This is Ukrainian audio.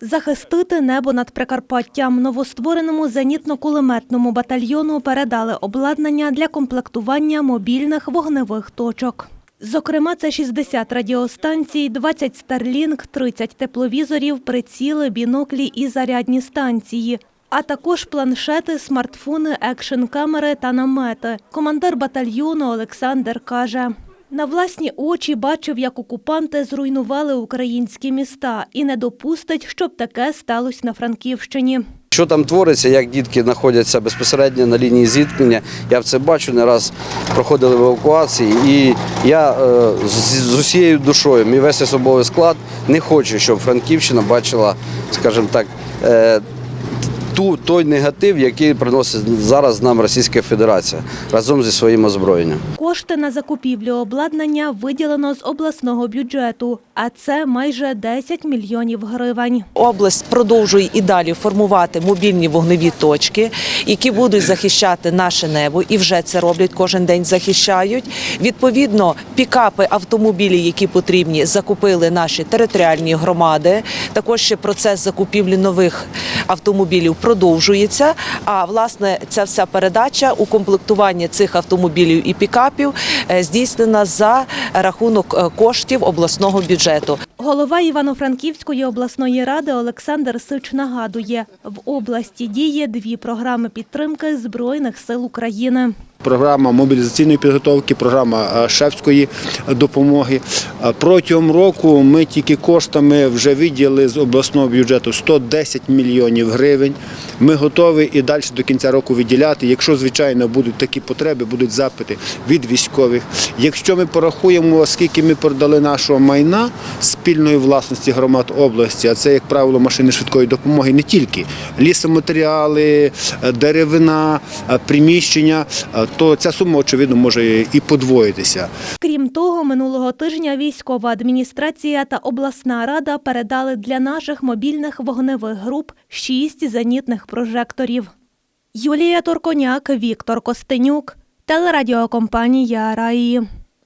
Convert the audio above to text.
Захистити небо над Прикарпаттям новоствореному зенітно-кулеметному батальйону передали обладнання для комплектування мобільних вогневих точок. Зокрема, це 60 радіостанцій, 20 Starlink, 30 тепловізорів, приціли, біноклі і зарядні станції. А також планшети, смартфони, екшн-камери та намети. Командир батальйону Олександр каже. На власні очі бачив, як окупанти зруйнували українські міста і не допустить, щоб таке сталося на Франківщині. Що там твориться, як дітки знаходяться безпосередньо на лінії зіткнення, я це бачу, не раз проходили евакуації. І я е, з, з усією душою, мій весь особовий склад не хочу, щоб Франківщина бачила, скажімо так, е, ту, той негатив, який приносить зараз нам Російська Федерація разом зі своїм озброєнням. Кошти на закупівлю обладнання виділено з обласного бюджету, а це майже 10 мільйонів гривень. Область продовжує і далі формувати мобільні вогневі точки, які будуть захищати наше небо, і вже це роблять кожен день. Захищають. Відповідно, пікапи, автомобілі, які потрібні, закупили наші територіальні громади. Також ще процес закупівлі нових автомобілів продовжується. А власне ця вся передача у комплектуванні цих автомобілів і пікапів е, здійснена за рахунок е, коштів обласного бюджету. Голова Івано-Франківської обласної ради Олександр Сич нагадує, в області діє дві програми підтримки Збройних сил України. Програма мобілізаційної підготовки, програма е, шефської допомоги. Е, Протягом року ми тільки коштами вже виділили з обласного бюджету 110 мільйонів гривень. Ми готові і далі до кінця року виділяти. Якщо, звичайно, будуть такі потреби, будуть запити від військових. Якщо ми порахуємо, скільки ми продали нашого майна спільної власності громад області, а це, як правило, машини швидкої допомоги, не тільки лісоматеріали, е, деревина, е, приміщення, е, то ця сума, очевидно, може і подвоїтися. Крім того, минулого тижня військова адміністрація та обласна рада передали для наших мобільних вогневих груп шість зенітних прожекторів. Юлія Торконяк, Віктор Костенюк, телерадіокомпанія Раї.